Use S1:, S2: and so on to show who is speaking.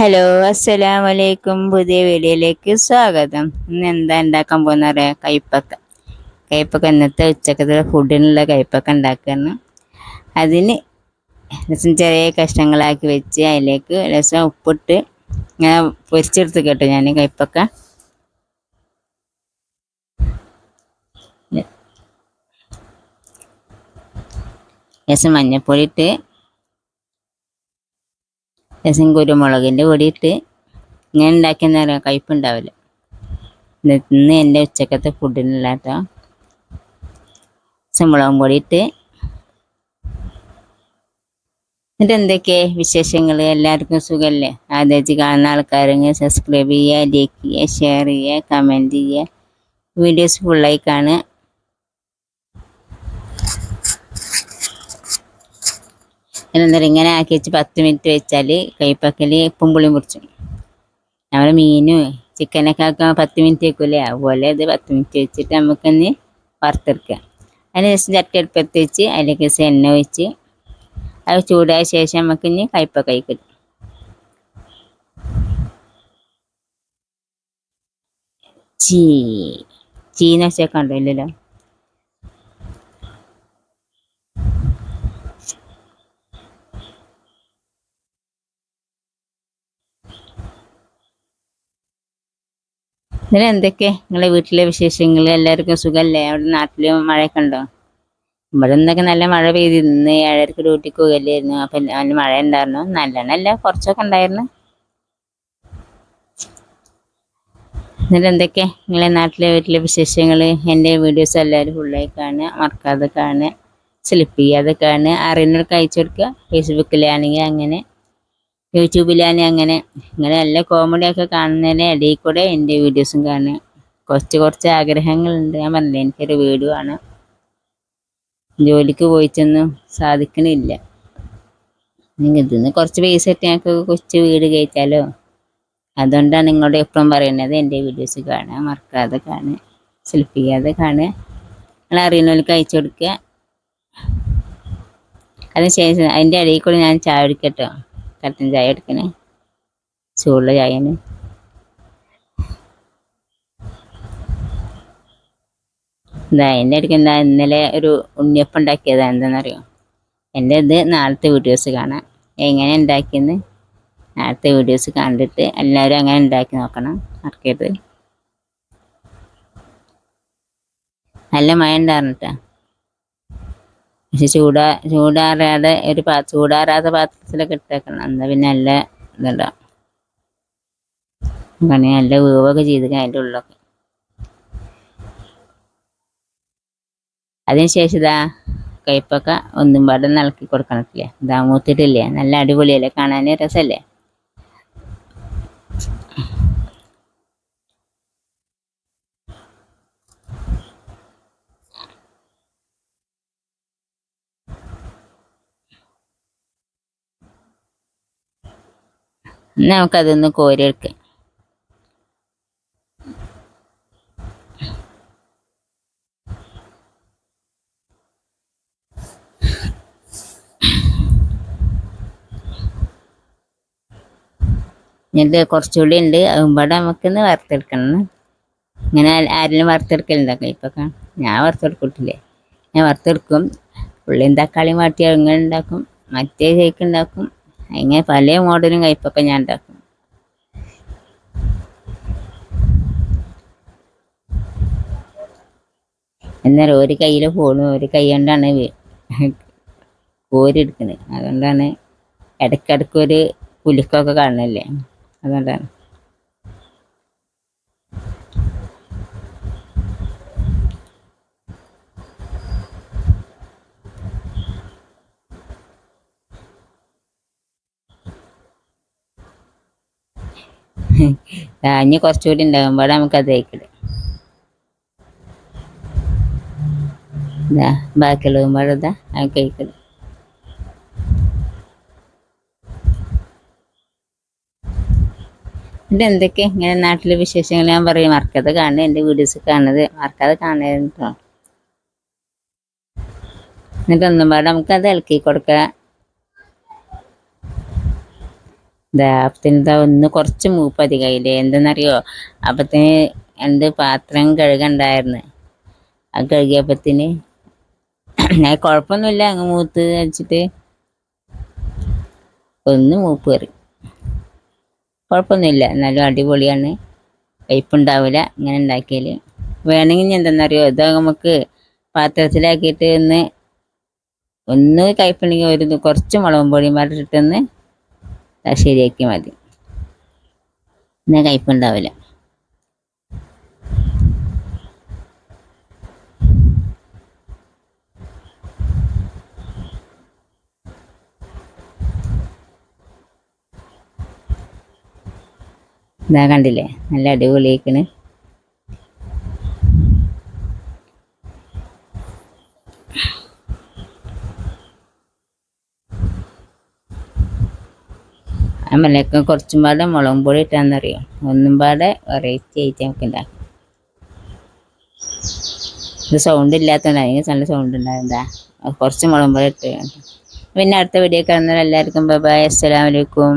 S1: Hello അസ്സലാം വലൈക്കും പുതിയ വീഡിയോയിലേക്ക് സ്വാഗതം. ഇന്ന് എന്താ ഉണ്ടാക്കാൻ പോകുന്ന പറയാ കയ്പ്പക്ക. കയ്പ്പക്ക ഇന്നത്തെ ഉച്ചക്കത്തെ ഫുഡിനുള്ള കയ്പ്പക്ക ഉണ്ടാക്കുകയാണ് അതിന് രസം ചെറിയ കഷ്ണങ്ങളാക്കി വെച്ച് അതിലേക്ക് രസം ഉപ്പിട്ട് ഇങ്ങനെ പൊരിച്ചെടുത്ത് കേട്ടോ ഞാൻ കയ്പ്പക്ക. രസം മഞ്ഞപ്പൊടി ഇട്ട് രസം കുരുമുളകിന്റെ പൊടി ഇട്ട് ഇങ്ങനെ ഉണ്ടാക്കിയെന്ന് പറയാം കയ്പുണ്ടാവില്ല ഇന്ന് എന്റെ ഉച്ചക്കത്തെ ഫുഡിനല്ല കേട്ടോ മുളകും പൊടി ഇട്ട് എന്നിട്ട് എന്തൊക്കെ വിശേഷങ്ങൾ എല്ലാവർക്കും സുഖമല്ലേ ആദ്യമായിട്ട് കാണുന്ന ആൾക്കാരെങ്കിൽ സബ്സ്ക്രൈബ് ചെയ്യുക ലൈക്ക് ചെയ്യുക ഷെയർ ചെയ്യുക കമന്റ് ചെയ്യുക. വീഡിയോസ് ഫുള്ളായി കാണുക. എന്നിട്ട് ഇങ്ങനെ ആക്കി വെച്ച് പത്ത് മിനിറ്റ് വെച്ചാൽ കൈപ്പക്കൽ ഉപ്പും പുളിയും പിടിച്ചു നമ്മൾ മീനും ചിക്കനൊക്കെ ആക്കാൻ പത്ത് മിനിറ്റ് വെക്കൂലേ അതുപോലെ ഇത് പത്ത് മിനിറ്റ് വെച്ചിട്ട് നമുക്കൊന്ന് വറുത്തെടുക്കാം അതിന് ശേഷം ചട്ടി വെച്ച് അതിലേക്ക് എണ്ണ ഒഴിച്ച് അത് ചൂടായ ശേഷം നമുക്ക് ഇനി കയ്പ കഴിക്കും ചീ ചീന ഉണ്ടോ ഇല്ലല്ലോ? ഇതിന് എന്തൊക്കെ നിങ്ങളെ വീട്ടിലെ വിശേഷങ്ങൾ? എല്ലാവർക്കും സുഖമല്ലേ അവിടെ നാട്ടിൽ മഴയൊക്കെ ഉണ്ടോ? ഇവിടെ നിന്നൊക്കെ നല്ല മഴ പെയ്തിരുന്നു ഏഴരക്ക് ഡ്യൂട്ടിക്ക് പോകല്ലായിരുന്നു. അപ്പം നല്ല മഴ ഉണ്ടായിരുന്നു. നല്ലെണ്ണല്ല കുറച്ചൊക്കെ ഉണ്ടായിരുന്നു. എന്നിട്ട് എന്തൊക്കെ നിങ്ങളെ നാട്ടിലെ വീട്ടിലെ വിശേഷങ്ങൾ എന്റെ വീഡിയോസ് എല്ലാവരും ഫുള്ളായി കാണുക. മറക്കാതെ കാണുക. സ്ലിപ്പ് ചെയ്യാതെ കാണുക. അറിയുന്നവർക്ക് അയച്ചു കൊടുക്കുക. ഫേസ്ബുക്കിലാണെങ്കിൽ അങ്ങനെ. യൂട്യൂബിലാണ് അങ്ങനെ. ഇങ്ങനെ നല്ല കോമഡിയൊക്കെ കാണുന്നതിന് ഇടയിൽ കൂടെ എന്റെ വീഡിയോസും കാണുക. കുറച്ച് കുറച്ച് ആഗ്രഹങ്ങളുണ്ട്. ഞാൻ പറഞ്ഞില്ലേ എനിക്കൊരു വീട് വേണം. ജോലിക്ക് പോയിട്ടൊന്നും സാധിക്കണില്ല. ഇതിൽ നിന്ന് കുറച്ച് പൈസ ഇട്ട് ഞങ്ങൾക്ക് കൊച്ചു വീട് കഴിച്ചാലോ അതുകൊണ്ടാണ് നിങ്ങളോട് എപ്പോഴും പറയുന്നത് എന്റെ വീഡിയോസ് കാണുക മറക്കാതെ കാണുക സെൽഫ് ചെയ്യാതെ കാണുക. നിങ്ങൾ അറിയുന്നവർക്ക് അയച്ചു കൊടുക്കുക. അതിനുശേഷം അതിന്റെ ഇടയിൽ കൂടെ ഞാൻ ചായ എടുക്കട്ടോ കട്ടൻ ചായ എടുക്കണേ. ചൂടുള്ള ചായന്. എന്താ എന്റെ അടുക്ക് എന്താ ഇന്നലെ ഒരു ഉണ്ണിയപ്പം ഉണ്ടാക്കിയതാ എന്താണെന്നറിയോ എന്റെ ഇത് നാളത്തെ വീഡിയോസ് കാണാം. എങ്ങനെ ഉണ്ടാക്കിയെന്ന് നാളത്തെ വീഡിയോസ് കണ്ടിട്ട് എല്ലാവരും അങ്ങനെ ഉണ്ടാക്കി നോക്കണം മറക്കരുത്. നല്ല മഴ ഉണ്ടായിരുന്നു പക്ഷെ ചൂടാ ചൂടാറാതെ ഒരു പാ ചൂടാറാത്ത പാത്രത്തിലൊക്കെ ഇട്ടേക്കണം. എന്നാൽ പിന്നെ നല്ല ഇതുണ്ടാവും അങ്ങനെ നല്ല വേവൊക്കെ ചെയ്ത് അതിന്റെ ഉള്ളൊക്കെ. അതിനുശേഷം ഇതാ കയ്പ്പൊക്കെ ഒന്നും പാടെ ഇളക്കി കൊടുക്കണത്തില്ലേ ഇതാ മൂത്തിട്ടില്ലേ? നല്ല അടിപൊളിയല്ലേ? കാണാൻ രസമല്ലേ? നമുക്കതൊന്ന് കോരിയെടുക്കാം. എന്നിട്ട് കുറച്ചുകൂടി ഉണ്ട്. അതുമ്പാടെ നമുക്കിന്ന് വറുത്തെടുക്കണം. ഇങ്ങനെ ആരെങ്കിലും വറുത്തെടുക്കലുണ്ടാക്കാം? ഇപ്പൊക്കെ ഞാൻ വറുത്തെടുക്കട്ടില്ലേ? ഞാൻ വറുത്തെടുക്കും. ഉള്ളിയും തക്കാളിയും വാട്ടി അങ്ങനെ ഉണ്ടാക്കും. മറ്റേ കേക്ക് ഉണ്ടാക്കും. അങ്ങനെ പല മോഡലും കയ്പൊക്കെ ഞാൻ ഉണ്ടാക്കും. എന്നാലും ഒരു കയ്യിൽ ഫോണും ഒരു കൈ കൊണ്ടാണ് കോരിയെടുക്കുന്നത് അതുകൊണ്ടാണ് ഇടയ്ക്കിടയ്ക്ക് ഒരു പുലിക്കൊക്കെ കാണുന്നില്ലേ അതുകൊണ്ടാണ്. ഇനി കുറച്ചുകൂടി ഉണ്ടാകുമ്പോൾ നമുക്കത് കഴിക്കില്ല ഇതാ ബാക്കിയുള്ളതുമ്പോഴതാ അത് കഴിക്കില്ല എന്റെ എന്തൊക്കെ? ഇങ്ങനെ നാട്ടിലെ വിശേഷങ്ങൾ ഞാൻ പറയും. മറക്കാതെ കാണുന്നത് എന്റെ വീഡിയോസ് കാണുന്നത് മറക്കാതെ കാണുന്നത് എന്നിട്ടൊന്നും ഒന്നും പാടെ നമുക്കത് ഇളക്കി കൊടുക്കുക ഇതാ ഒന്ന് കുറച്ച് മൂപ്പ് അധികമായില്ലേ എന്തെന്നറിയോ? അപ്പത്തിന് രണ്ട് പാത്രം കഴുകണ്ടായിരുന്നു. അത് കഴുകിയപ്പത്തിന് ഞാൻ കുഴപ്പമൊന്നുമില്ല. അങ്ങ് മൂത്ത് വെച്ചിട്ട് ഒന്ന് മൂപ്പ് കയറി. കുഴപ്പമൊന്നുമില്ല. എന്നാലും അടിപൊളിയാണ്. കയ്പുണ്ടാവില്ല ഇങ്ങനെ ഉണ്ടാക്കിയാൽ വേണമെങ്കിൽ എന്തെന്നറിയോ? ഇത് നമുക്ക് പാത്രത്തിലാക്കിയിട്ട് ഒന്ന് ഒന്ന് കയ്പുണ്ടെങ്കിൽ ഒരു കുറച്ച് മുളകും പൊടിയും പാടിട്ടൊന്ന് ശരിയാക്കി മതി. എന്നാൽ കയ്പുണ്ടാവില്ല ഇതാ കണ്ടില്ലേ? നല്ല അടിപൊളിയായിക്കണ്. അമ്മലൊക്കെ കുറച്ചും പാടെ മുളകും പൊടി ഇട്ടാന്നറിയോ? ഒന്നും പാടെ വെറൈറ്റി ആയിട്ട് നമുക്ക് ഉണ്ടാക്കാം ഇത് സൗണ്ട് ഇല്ലാത്തതുകൊണ്ട് അതിന് നല്ല സൗണ്ട് ഉണ്ടാകുന്നതാ കുറച്ച് മുളകും പൊടി ഇട്ട് പിന്നെ അടുത്ത വീഡിയോ കാണുന്നവർ എല്ലാവർക്കും ബൈ അസ്സലാമലൈക്കും